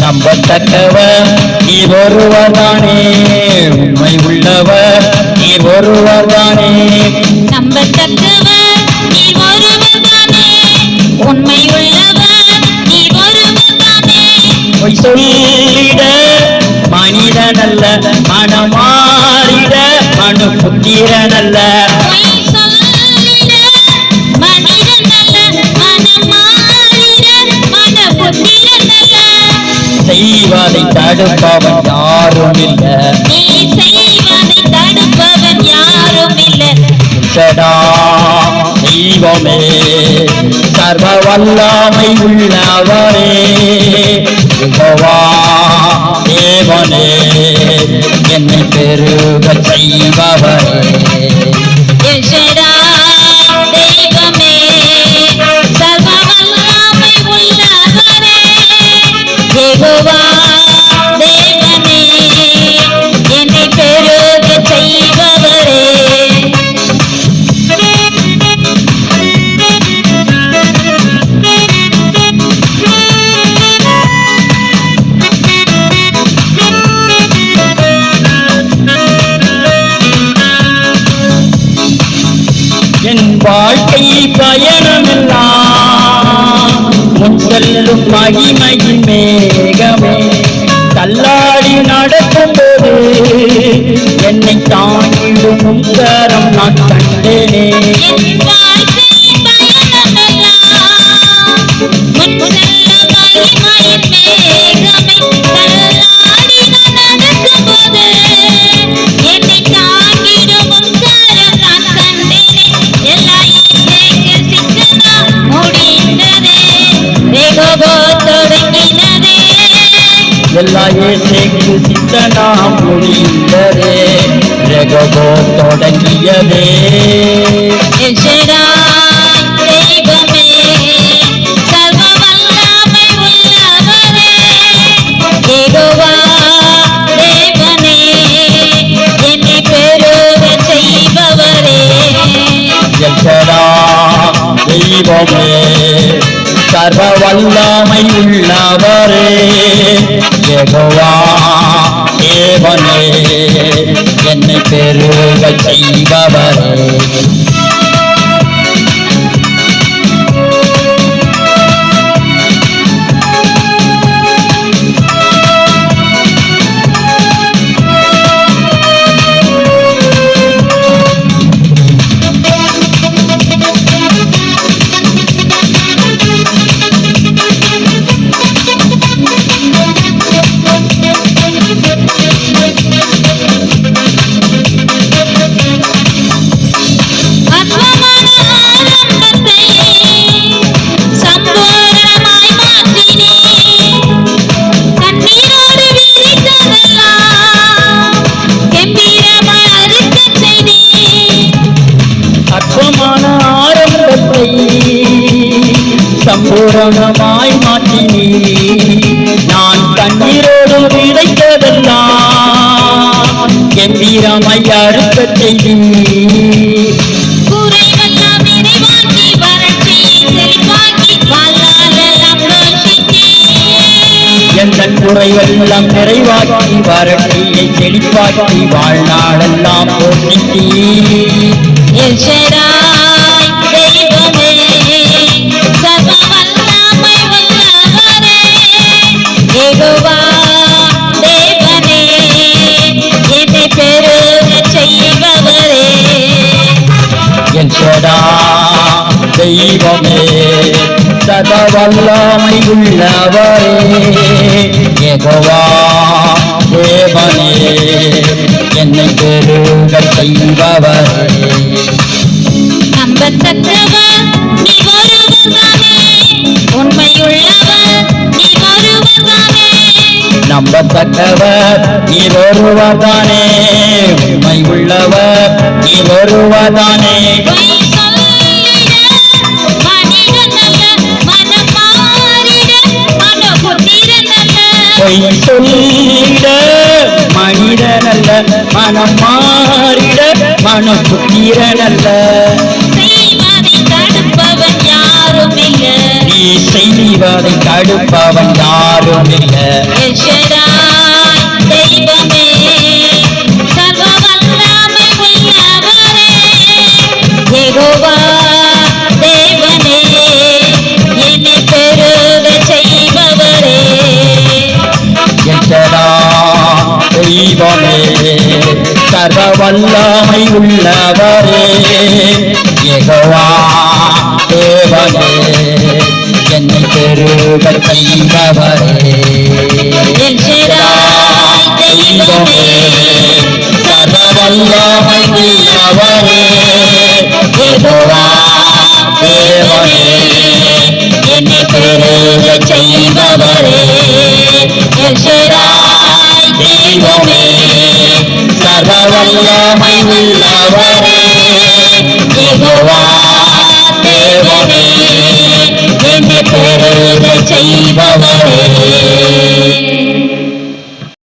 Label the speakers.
Speaker 1: நம்பத்தக்கவர் நீ ஒருவர்தானே உண்மை உள்ளவர் நீ ஒருவர்தானே பொய் சொல்லிட மனிதனல்ல மனமாறிட மனு புத்திரனல்ல செய்வதை தடுப்பவன் யாரும் இல்ல
Speaker 2: தடுப்பவன் யாரும் இல்லை
Speaker 1: சடா தெய்வமே சர்வ வல்லாமை உள்ளவரே யெகோவா தேவனே என்னை பெருக செய்பவரே. பயணமெல்லாம் முன் செல்லும் மகிமையின் மேகமே. தள்ளாடி
Speaker 2: நடக்கும் போது என்னை தாங்கிடும் கரம் நான் கண்டேனே. எல்லா
Speaker 1: ஏசைக்கு சித்தனாம் முடிந்ததே ரெகபோ தொடங்கியதே
Speaker 2: தெய்வமே, சர்வ வல்லமை உள்ளவரே. யெகோவா தேவனே, என்னை
Speaker 1: பெருக செய்பவரே.
Speaker 2: சம்பூரணமாய்
Speaker 1: மாற்றினீ நான் கண்ணீரோடு விதைத்ததெல்லாம் கம்பீரமாய் அறுக்கச் செய்தீ
Speaker 2: குறைவெல்லாம் நிறைவாக்கி, வறட்சியை செழிப்பாக்கி, வாழ்நாளெல்லாம் போஷித்தீர்.
Speaker 1: எந்த குறைவெல்லாம் நிறைவாக்கி வறட்சியை செழிப்பாக்கி வாழ்நாளெல்லாம் போட்டித்தீ
Speaker 2: தெய்வமே
Speaker 1: சத வல்லமை உள்ளவரே யெகோவா தேவனே என்னை பெருக செய்பவரே
Speaker 2: நம்பத்தக்கவர் நீ ஒருவர்தானே. உண்மையுள்ளவர் நீ ஒருவர்தானே.
Speaker 1: நம்பத்தக்கவர் நீ ஒருவர்தானே உண்மை உள்ளவர் நீ ஒருவர்தானே
Speaker 2: மனம் மாறிட மனம் புத்திரனல்ல நீ செய்வதை தடுப்பவன் யாரும் இல்ல
Speaker 1: தெய்வமே சர்வ வல்லமை உள்ளவரே. யெகோவா தேவனே என்னை பெருக
Speaker 2: எச்சரா தெய்வமே சர்வ வல்லமை உள்ளவரே. யெகோவா தேவனே என்னை பெருக
Speaker 1: எல்ஷடாய் தெய்வமே
Speaker 2: la la la la la